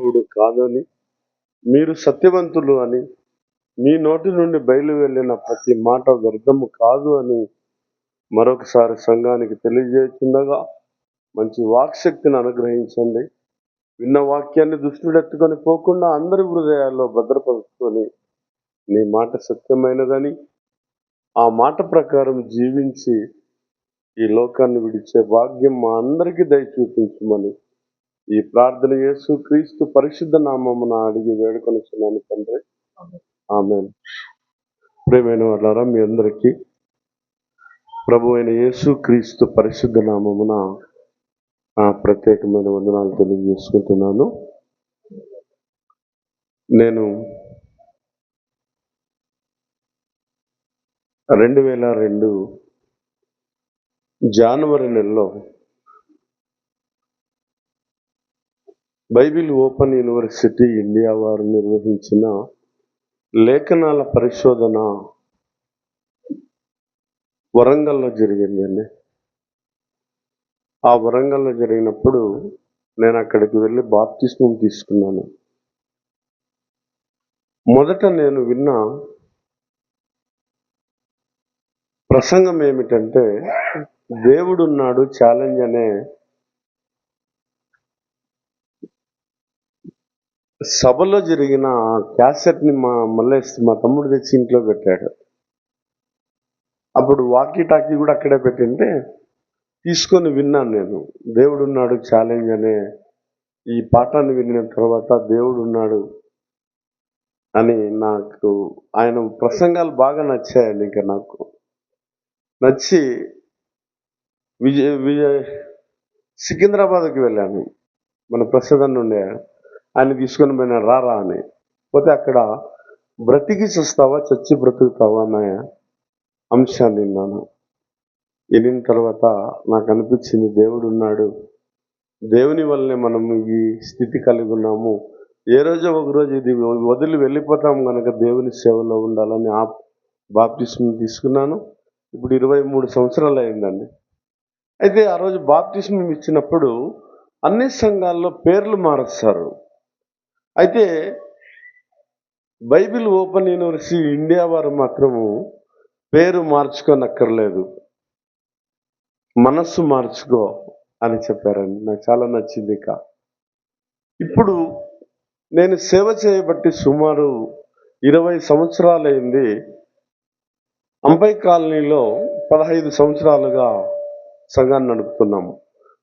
దేవుడు కాదని మీరు సత్యవంతులు అని మీ నోటి నుండి బయలు వెళ్ళిన ప్రతి మాట వ్యర్థము కాదు అని మరొకసారి సంఘానికి తెలియజేస్తుండగా మంచి వాక్శక్తిని అనుగ్రహించండి. విన్న వాక్యాన్ని దృష్టిడెత్తుకొని పోకుండా అందరి హృదయాల్లో భద్రపరుచుకొని నీ మాట సత్యమైనదని ఆ మాట ప్రకారం జీవించి ఈ లోకాన్ని విడిచే భాగ్యం మా అందరికీ దయ చూపించమని ఈ ప్రార్థన యేసు క్రీస్తు పరిశుద్ధ నామమున అడిగి వేడుకొనిచున్నాను తండ్రి. ఆమె ప్రేమైన వాళ్ళారా మీ అందరికీ ప్రభు అయిన యేసు క్రీస్తు పరిశుద్ధ నామమున ఆ ప్రత్యేకమైన వందనాలు తెలియజేసుకుంటున్నాను. నేను రెండు వేల రెండు జనవరి నెలలో బైబిల్ ఓపెన్ యూనివర్సిటీ ఇండియా వారు నిర్వహించిన లేఖనాల పరిశోధన వరంగల్లో జరిగిందండి ఆ వరంగల్లో జరిగినప్పుడు నేను అక్కడికి వెళ్ళి బాప్తిస్మం తీసుకున్నాను. మొదట నేను విన్న ప్రసంగం ఏమిటంటే దేవుడున్నాడు ఛాలెంజ్ అనే సభలో జరిగిన క్యాసెట్ని మా మల్లేష్ మా తమ్ముడు తెచ్చి ఇంట్లో పెట్టాడు. అప్పుడు వాకీ టాకీ కూడా అక్కడే పెట్టింటే తీసుకొని విన్నాను నేను. దేవుడున్నాడు ఛాలెంజ్ అనే ఈ పాఠాన్ని విన్న తర్వాత దేవుడున్నాడు అని నాకు ఆయన ప్రసంగాలు బాగా నచ్చాయండి ఇంకా నాకు. నచ్చి విజయ్ విజయ సికింద్రాబాద్కి వెళ్ళాను. మన ప్రసాదం నుండి ఆయన తీసుకొని పోయిన రారా అని. పోతే అక్కడ బ్రతికి చూస్తావా చచ్చి బ్రతుకుతావా అనే అంశాన్ని విన్నాను. వినిన తర్వాత నాకు అనిపించింది దేవుడు ఉన్నాడు. దేవుని వల్లనే మనం ఈ స్థితి కలిగి ఉన్నాము. ఏ రోజో ఒక రోజు ఇది వదిలి వెళ్ళిపోతాం కనుక దేవుని సేవలో ఉండాలని ఆ బాప్టిస్మ్ తీసుకున్నాను. ఇప్పుడు ఇరవై మూడు సంవత్సరాలు అయిందండి. అయితే ఆ రోజు బాప్టిస్మ్ ఇచ్చినప్పుడు అన్ని సంఘాల్లో పేర్లు మారుస్తారు. అయితే బైబిల్ ఓపెన్ యూనివర్సిటీ ఇండియా వారు మాత్రము పేరు మార్చుకోనక్కర్లేదు. మనస్సు మార్చుకో అని చెప్పారండి. నాకు చాలా నచ్చింది ఇక. ఇప్పుడు నేను సేవ చేయబట్టి సుమారు ఇరవై సంవత్సరాలైంది. అంబై కాలనీలో పదహైదు సంవత్సరాలుగా సంఘాన్ని నడుపుతున్నాము.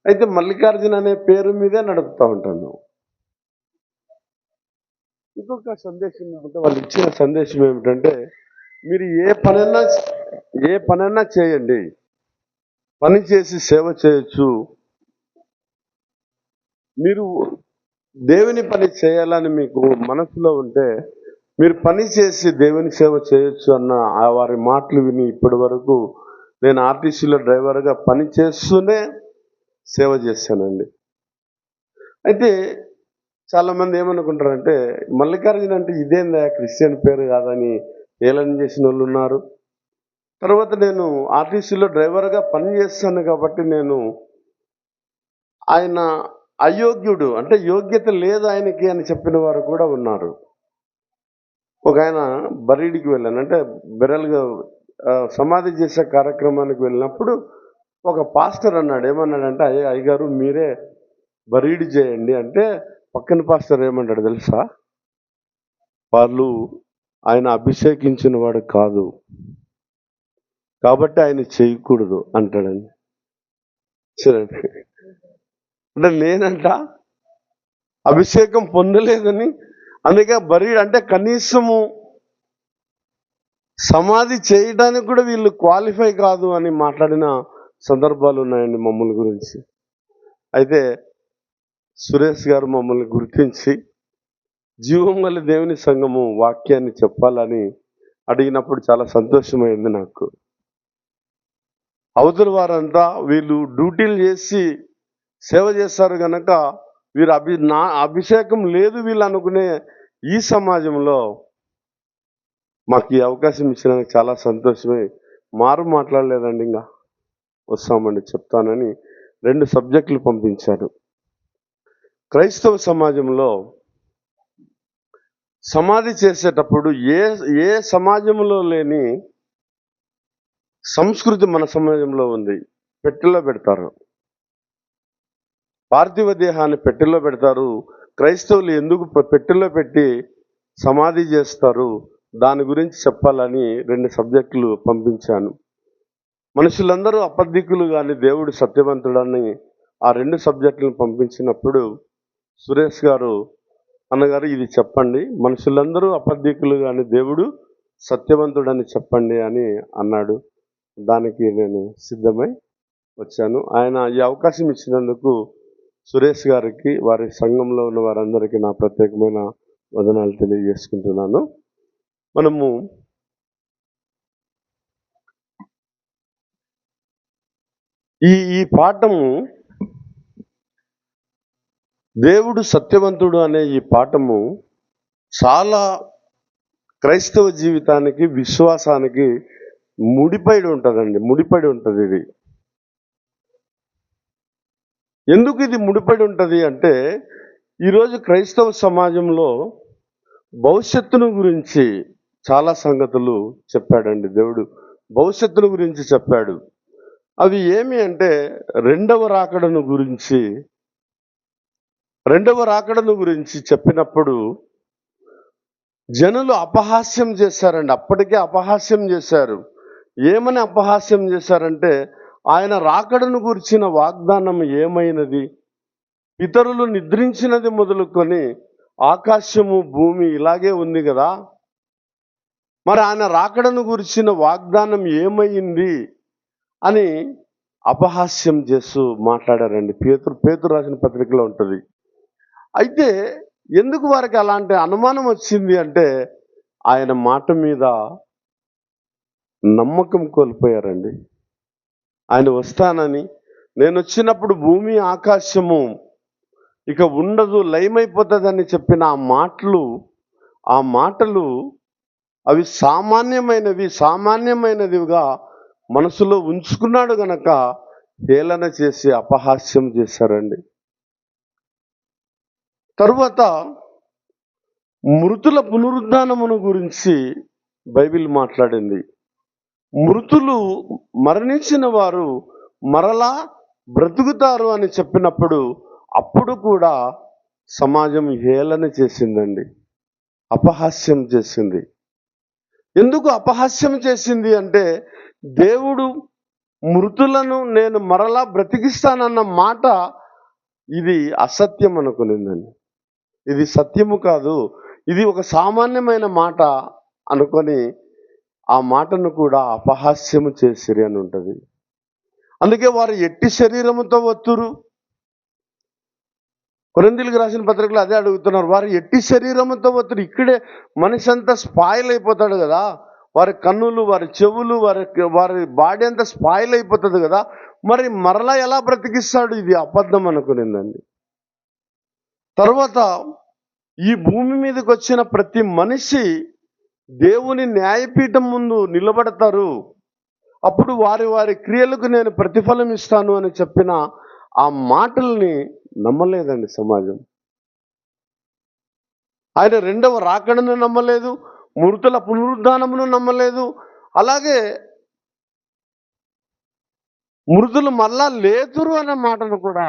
అయితే మల్లికార్జున అనే పేరు మీదే నడుపుతూ ఉంటాను. ఇంకొక సందేశం ఏమంటే వాళ్ళు ఇచ్చిన సందేశం ఏమిటంటే మీరు ఏ పనైనా ఏ పనైనా చేయండి. పని చేసి సేవ చేయొచ్చు. మీరు దేవుని పని చేయాలని మీకు మనసులో ఉంటే మీరు పని చేసి దేవుని సేవ చేయొచ్చు అన్న ఆ వారి మాటలు విని ఇప్పటి వరకు నేను ఆర్టీసీలో డ్రైవర్గా పని చేస్తూనే సేవ చేశానండి. అయితే చాలామంది ఏమనుకుంటారంటే మల్లికార్జున అంటే ఇదేందా క్రిస్టియన్ పేరు కాదని ఏలన చేసిన వాళ్ళు ఉన్నారు. తర్వాత నేను ఆర్టీసీలో డ్రైవర్గా పని చేస్తాను కాబట్టి నేను ఆయన అయోగ్యుడు అంటే యోగ్యత లేదు ఆయనకి అని చెప్పిన వారు కూడా ఉన్నారు. ఒక ఆయన బరీడికి వెళ్ళాను అంటే బెరల్గా సమాధి చేసే కార్యక్రమానికి వెళ్ళినప్పుడు ఒక పాస్టర్ అన్నాడు ఏమన్నాడంటే అయ్యే అయ్యగారు మీరే బరీడి చేయండి అంటే పక్కన పాస్టర్ ఏమంటాడు తెలుసా? వాళ్ళు ఆయన అభిషేకించిన వాడు కాదు. కాబట్టి ఆయన చేయకూడదు అంటాడండి. చూడండి. అంటే నేనంట అభిషేకం పొందలేదని అందుకే బరీ అంటే కనీసము సమాధి చేయడానికి కూడా వీళ్ళు క్వాలిఫై కాదు అని మాట్లాడిన సందర్భాలు ఉన్నాయండి మమ్మల్ని గురించి. అయితే సురేష్ గారు మమ్మల్ని గుర్తించి జీవం గల దేవుని సంఘము వాక్యాన్ని చెప్పాలని అడిగినప్పుడు చాలా సంతోషమైంది నాకు. అవతల వారంతా వీళ్ళు డ్యూటీలు చేసి సేవ చేస్తారు కనుక వీరు అభి నా అభిషేకం లేదు వీళ్ళు అనుకునే ఈ సమాజంలో మాకు ఈ అవకాశం ఇచ్చినందుకు చాలా సంతోషమే. మారు మాట్లాడలేదండి ఇంకా. వస్తామండి చెప్తానని రెండు సబ్జెక్టులు పంపించారు. క్రైస్తవ సమాజంలో సమాధి చేసేటప్పుడు ఏ ఏ సమాజంలో లేని సంస్కృతి మన సమాజంలో ఉంది పెట్టెలో పెడతారు. పార్థివ దేహాన్ని పెట్టెలో పెడతారు. క్రైస్తవులు ఎందుకు పెట్టెలో పెట్టి సమాధి చేస్తారు? దాని గురించి చెప్పాలని రెండు సబ్జెక్టులు పంపించాను. మనుషులందరూ అబద్ధికులు కానీ దేవుడు సత్యవంతుడని ఆ రెండు సబ్జెక్టులను పంపించినప్పుడు సురేష్ గారు అన్నగారు ఇది చెప్పండి. మనుషులందరూ అబద్ధికులు కానీ దేవుడు సత్యవంతుడని చెప్పండి అని అన్నాడు. దానికి నేను సిద్ధమై వచ్చాను. ఆయన ఈ అవకాశం ఇచ్చినందుకు సురేష్ గారికి వారి సంఘంలో ఉన్న వారందరికీ నా ప్రత్యేకమైన వదనాలు తెలియజేసుకుంటున్నాను. మనము ఈ ఈ పాఠము దేవుడు సత్యవంతుడు అనే ఈ పాఠము చాలా క్రైస్తవ జీవితానికి విశ్వాసానికి ముడిపడి ఉంటుందండి ముడిపడి ఉంటుంది ఇది. ఎందుకు ఇది ముడిపడి ఉంటుంది అంటే ఈరోజు క్రైస్తవ సమాజంలో భవిష్యత్తును గురించి చాలా సంగతులు చెప్పాడండి దేవుడు. భవిష్యత్తును గురించి చెప్పాడు. అవి ఏమి అంటే రెండవ రాకడను గురించి రెండవ రాకడను గురించి చెప్పినప్పుడు జనులు అపహాస్యం చేశారండి. అప్పటికే అపహాస్యం చేశారు. ఏమని అపహాస్యం చేశారంటే ఆయన రాకడను గురించిన వాగ్దానం ఏమైనది? ఇతరులు నిద్రించినది మొదలుకొని ఆకాశము భూమి ఇలాగే ఉంది కదా. మరి ఆయన రాకడను గురించిన వాగ్దానం ఏమైంది? అని అపహాస్యం చేస్తూ మాట్లాడారండి. పేతురు పేతురు రాసిన పత్రికలో ఉంటుంది. అయితే ఎందుకు వారికి అలాంటి అనుమానం వచ్చింది అంటే ఆయన మాట మీద నమ్మకం కోల్పోయారండి. ఆయన వస్తానని. నేను వచ్చినప్పుడు భూమి ఆకాశము ఇక ఉండదు లయమైపోతుందని చెప్పిన ఆ మాటలు ఆ మాటలు అవి సామాన్యమైనవి సామాన్యమైనదిగా మనసులో ఉంచుకున్నాడు గనక హేళన చేసి అపహాస్యం చేశారండి. తరువాత మృతుల పునరుద్ధానమును గురించి బైబిల్ మాట్లాడింది. మృతులు మరణించిన వారు మరలా బ్రతుకుతారు అని చెప్పినప్పుడు అప్పుడు కూడా సమాజం హేళన చేసిందండి. అపహాస్యం చేసింది. ఎందుకు అపహాస్యం చేసింది అంటే దేవుడు మృతులను నేను మరలా బ్రతికిస్తానన్న మాట ఇది అసత్యం అనుకునిందండి. ఇది సత్యము కాదు. ఇది ఒక సామాన్యమైన మాట అనుకొని ఆ మాటను కూడా అపహాస్యము చేసిరి అని ఉంటుంది. అందుకే వారు ఎట్టి శరీరముతో వత్తురు. కొరందీలకు రాసిన పత్రికలు అదే అడుగుతున్నారు. వారు ఎట్టి శరీరముతో వత్తురు. ఇక్కడే మనిషి అంతా స్పాయిల్ అయిపోతాడు కదా. వారి కన్నులు వారి చెవులు వారి వారి బాడీ అంతా స్పాయిల్ అయిపోతుంది కదా. మరి మరలా ఎలా బ్రతికిస్తాడు? ఇది అబద్ధం అనుకునిందండి. తర్వాత ఈ భూమి మీదకి వచ్చిన ప్రతి మనిషి దేవుని న్యాయపీఠం ముందు నిలబడతారు. అప్పుడు వారి వారి క్రియలకు నేను ప్రతిఫలం ఇస్తాను అని చెప్పిన ఆ మాటల్ని నమ్మలేదండి సమాజం. ఆయన రెండవ రాకడను నమ్మలేదు మృతుల పునరుద్ధానమును నమ్మలేదు అలాగే మృతులు మళ్ళా లేతురు అనే మాటను కూడా